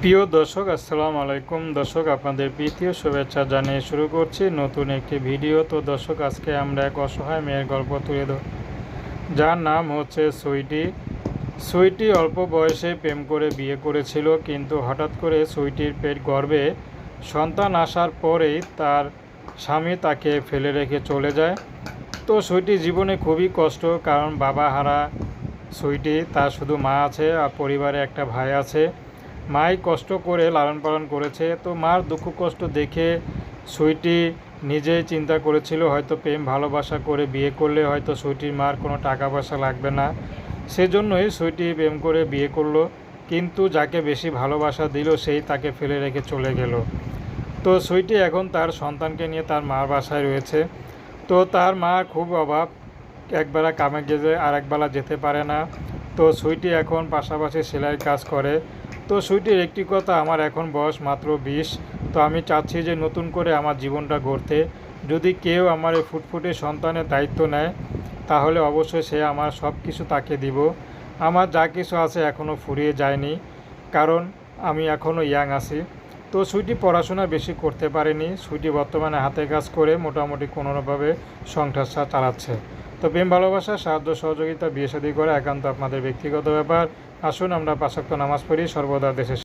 প্রিয় দর্শক, আসসালামু আলাইকুম। দর্শক, আপনাদের প্রীতীয় শুভেচ্ছা জানিয়ে শুরু করছি নতুন একটি ভিডিও। তো দর্শক, আজকে আমরা এক অসহায় মেয়ের গল্প তুলে ধর যার নাম হচ্ছে সুইটি। সুইটি অল্প বয়সে প্রেম করে বিয়ে করেছিল, কিন্তু হঠাৎ করে সুইটির পেট গর্ভে সন্তান আসার পরেই তার স্বামী তাকে ফেলে রেখে চলে যায়। তো সুইটি জীবনে খুবই কষ্ট, কারণ বাবা হারা সুইটি, তার শুধু মা আছে আর পরিবারে একটা ভাই আছে। মাই কষ্ট করে লালন পালন করেছে, তো মার দুঃখ কষ্ট দেখে সুইটি নিজেই চিন্তা করেছিল, হয়তো প্রেম, ভালোবাসা করে বিয়ে করলে হয়তো সুইটির মার কোনো টাকা পয়সা লাগবে না। সেজন্যই সুইটি প্রেম করে বিয়ে করল, কিন্তু যাকে বেশি ভালোবাসা দিল সেই তাকে ফেলে রেখে চলে গেল। তো সুইটি এখন তার সন্তানকে নিয়ে তার মার বাসায় রয়েছে। তো তার মা খুব অভাব একবেলা কামে গেলে আর একবেলা যেতে পারে না। তো সুইটি এখন পাশাপাশি সেলাইয়ের কাজ করে। তো সুইটির একটি কথা, আমার এখন বয়স মাত্র বিশ, তো আমি চাচ্ছি যে নতুন করে আমার জীবনটা গড়তে। যদি কেউ আমার এই ফুটফুটে সন্তানের দায়িত্ব নেয়, তাহলে অবশ্যই সে আমার সব কিছু তাকে দিব। আমার যা কিছু আছে এখনও ফুরিয়ে যায়নি, কারণ আমি এখনও ইয়াং আছি। তো সুইটি পড়াশোনা বেশি করতে পারেনি। সুইটি বর্তমানে হাতে কাজ করে মোটামুটি কোনোভাবে সংসার চালাচ্ছে। তো প্রেম, ভালোবাসা, সাহায্য, সহযোগিতা, বিয়ে শাদী করা একান্ত আপনাদের ব্যক্তিগত ব্যাপার। আসুন আমরা পাশাক্ত নামাজ পড়ি, সর্বদা দেশের